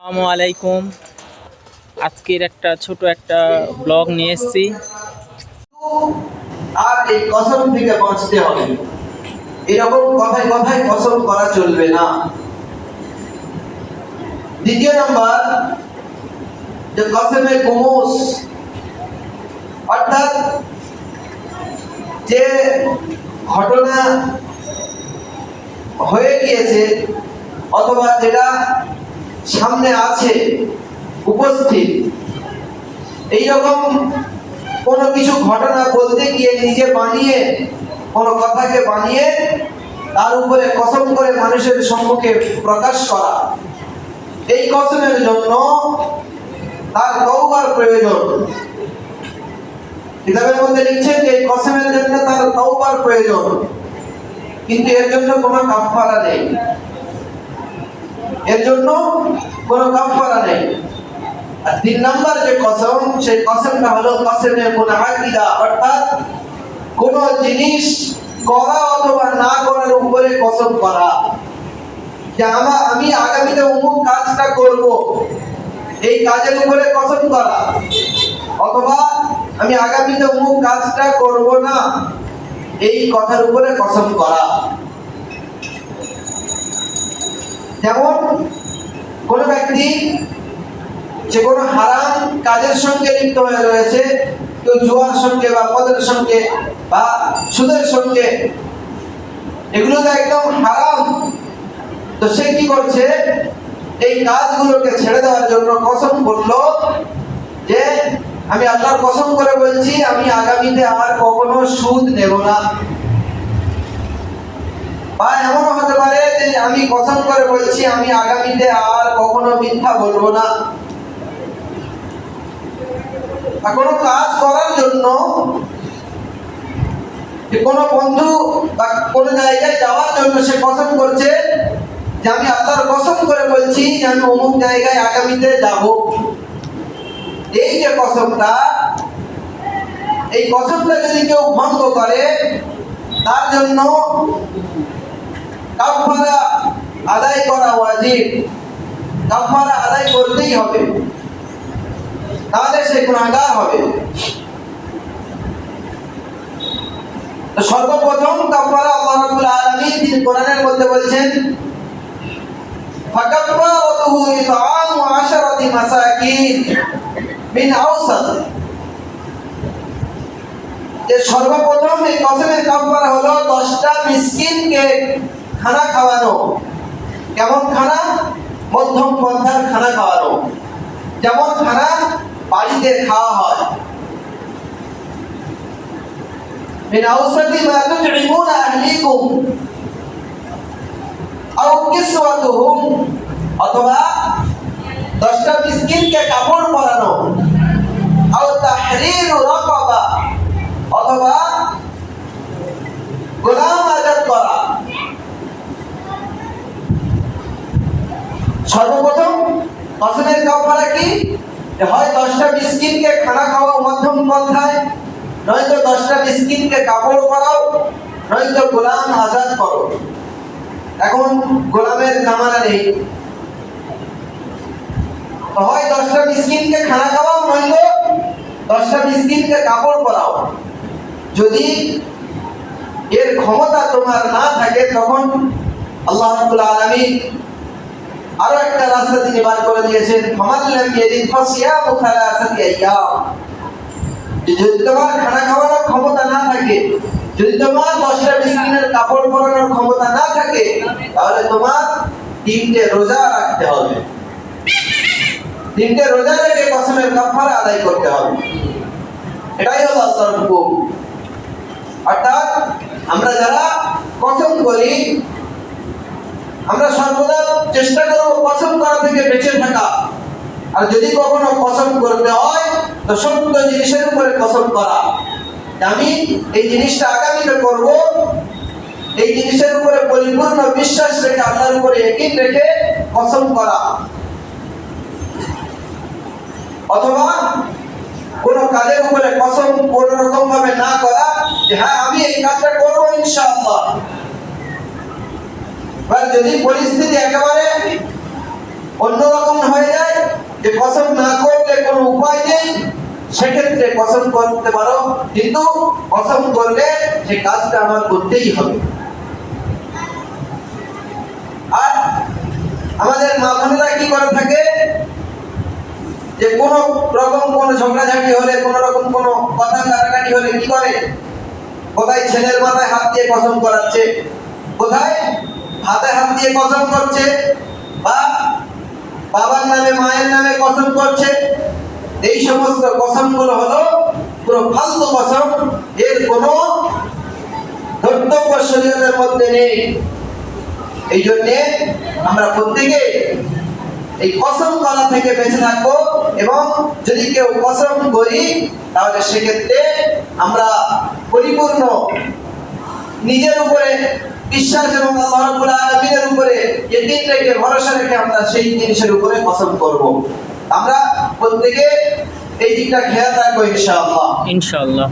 আসসালামু আলাইকুম। আজকের একটা ছোট একটা ব্লগ নিয়ে এসেছি। আর এই কসম থেকে বাঁচতে হবে। এরকম কথায় কথায় কসম করা চলবে না। দ্বিতীয় নাম্বার, যে কসমে কুমুস, অর্থাৎ যে ঘটনা হয়ে গিয়েছে, অথবা যেটা সামনে আছে, উপস্থিত। এইরকম কোনো কিছু ঘটনা বলতে গিয়ে নিজে বানিয়ে, কোনো কথাকে বানিয়ে তার উপরে কসম করে মানুষের সম্মুখে প্রকাশ করা। এই কসমের জন্য তার তৌবার প্রয়োজন। কিতাবের মধ্যে লিখছেন যে এই কসমের জন্য তার তৌবার প্রয়োজন। কিন্তু এর জন্য কোনো কাফারা নেই। এর জন্য কোনো কাফারা নেই। আর তিন নাম্বার যে কসম, সেই কসমটা হলো কসমে মুনাআকিদা অর্থাৎ কোন জিনিস করা অথবা না করার উপরে কসম করা। যে আমার আমি আগামীতে অমুক কাজটা করব, এই কাজের উপরে কসম করা। অথবা আমি আগামীতে অমুক কাজটা করব না, এই কথার উপরে কসম করা। যেমন কোনো ব্যক্তি যে কোনো হারাম কাজের সঙ্গে লিপ্ত হয়ে রয়েছে, কেউ জুয়ার সঙ্গে বা মদের সঙ্গে বা সুদের সঙ্গে, এগুলো তো একদম হারাম। তো সে কি করছে? এই কাজগুলোকে ছেড়ে দেওয়ার জন্য কসম করল যে, আমি আল্লাহর কসম করে বলছি, আমি আগামীতে আর কখনো সুদ নেব না। বা যে আমি কসম করে বলছি, আমি আগামীতে আর কখনো মিথ্যা বলব না। কোনো কাজ করার জন্য যে কোনো বন্ধু বা কোনো জায়গায় যাওয়ার জন্য সে কসম করছে, যে আমি আল্লাহর কসম করে বলছি যে আমি অমুক জায়গায় আগামীতে যাব। এই যে কসমটা এই কসমটা যদি কেউ ভঙ্গ করে, তার জন্য কাফারা আদায় করা ওয়াজিব। কাফারা আদায় করতেই হবে। তাহলে সে গুণাগার হবে। সর্বপ্রথম কাফারা তিনি কোরআনের মধ্যে বলছেন সর্বপ্রথম এই কসমের কাফারা হলো 10টা মিসকিনকে খানা খাওয়ানো কেমন খানা মধ্যম পন্থার খানা খাওয়ানো যেমন খানা বাড়িতে খাওয়া হয় من أوسط ما تطعمون أهليكم أو كسوتهم অথবা দশটা মিসকিনকে কাপড় সর্বপ্রথম কসমের কাপড়া কি? হয় দশটা মিসকিনকে খানা খাওয়া মধ্যম পন্থায়, নয়তো দশটা মিসকিনকে কাপড় পরাও, নয়তো গোলাম আজাদ করো। এখন গোলামের জামানা নেই। হয় দশটা মিসকিনকে খানা খাওয়াও, নয়তো দশটা মিসকিনকে কাপড় পরাও। যদি এর ক্ষমতা তোমার না থাকে, তখন আল্লাহ আলামিন আরও একটা রাস্তা তিনি বার করে দিয়েছেন। ফামান লাম ইয়াজিদ ফাসিয়ামু সালাসাতি আইয়াম। যদি তোমার খানা খাওয়ানোর ক্ষমতা না থাকে, যদি তোমার দশটা মিসকিনের কাপড় পরানোর ক্ষমতা না থাকে, তাহলে তোমার তিনটে রোজা রাখতে হবে। তিনটে রোজা রেখে কসমের কাফারা আদায় করতে হবে। এটাই হলো আল্লাহর হুকুম অর্থাৎ আমরা যারা কসম করি আমরা সর্বদা চেষ্টা করব কসম করা থেকে বেঁচে থাকা। আর যদি কখনো কসম করতে হয়, তো সত্য জিনিসের উপরে কসম করা। আমি এই জিনিসটা আগামীতে করব। এই জিনিসের উপরে পরিপূর্ণ বিশ্বাস রেখে আল্লাহর উপরে একই রেখে কসম করা। অথবা কোন কাজের উপরে কসম কোন রকম ভাবে না করা যে হ্যাঁ আমি এই কাজটা করব ইনশাআল্লাহ। এবার যদি পরিস্থিতি একেবারে অন্যরকম হয়ে যায়, যে কসম না করলে কোনো উপায় নেই, সেক্ষেত্রে কসম করতে পারো। কিন্তু কসম করলে সে কাজটা আমার করতেই হবে। আর আমাদের মা বোনেরা কি করে থাকে? যে কোন রকম কোন ঝগড়াঝাটি হলে, কোন রকম কোন কথা কাটাকাটি হলে কি করে? কোথায় ছেলের মাথায় হাত দিয়ে কসম করাচ্ছে? কোথায় হাতে হাত দিয়ে কসম করছে, বা বাবার নামে, মায়ের নামে কসম করছে, এই সমস্ত কসমগুলো হলো পুরো ফালতু কসম। এর কোনো ধর্তব্য শরীয়তের মধ্যে নেই। এই জন্যে আমরা প্রত্যেকে এই কসম করা থেকে বেঁচে থাকব এবং যদি কেউ কসম করি, তাহলে সেক্ষেত্রে আমরা পরিপূর্ণ নিজের উপরে বিশ্বাস এবং আল্লাহ রাব্বুল উপরে ইকিন রেখে, ভরসা রেখে আমরা সেই জিনিসের উপরে পছন্দ করব। আমরা প্রত্যেকে এই দিকটা খেয়াল রাখব ইনশাআল্লাহ। ইনশাআল্লাহ।